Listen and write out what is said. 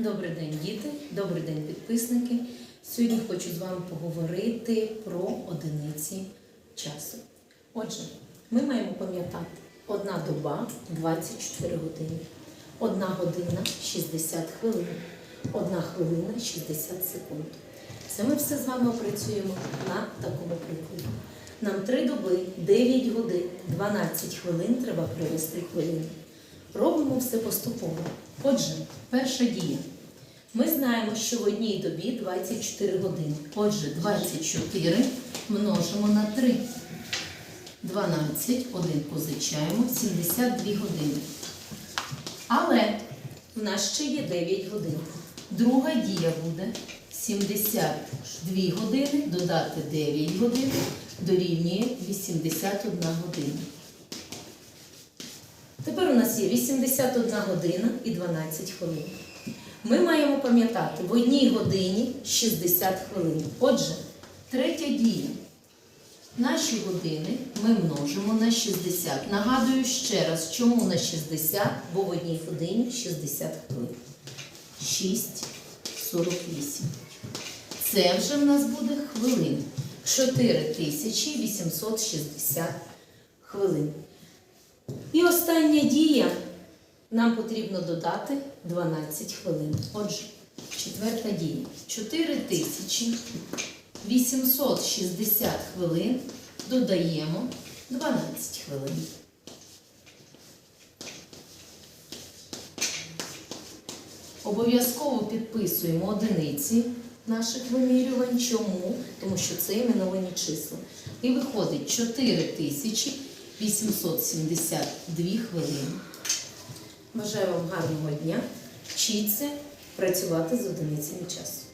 Добрий день, діти, добрий день, підписники. Сьогодні хочу з вами поговорити про одиниці часу. Отже, ми маємо пам'ятати, одна доба 24 години, одна година 60 хвилин, одна хвилина 60 секунд. Це ми все з вами опрацюємо на такому прикладі. Нам 3 доби, 9 годин, 12 хвилин треба привести хвилин. Робимо все поступово. Отже, перша дія. Ми знаємо, що в одній добі 24 години. Отже, 24 множимо на 3. 12, один позичаємо, 72 години. Але в нас ще є 9 годин. Друга дія буде 72 години, додати 9 годин, дорівнює 81 година. Тепер у нас є 81 година і 12 хвилин. Ми маємо пам'ятати, в одній годині 60 хвилин. Отже, третя дія. Наші години ми множимо на 60. Нагадую ще раз, чому на 60, бо в одній годині 60 хвилин. 6, 48. Це вже в нас буде хвилин. 4860 хвилин. Остання дія. Нам потрібно додати 12 хвилин. Отже, четверта дія. 4860 хвилин додаємо 12 хвилин. Обов'язково підписуємо одиниці наших вимірювань. Чому? Тому що це іменовані числа. І виходить 4872 хвилини. Бажаю вам гарного дня. Вчіться працювати з одиницями часу.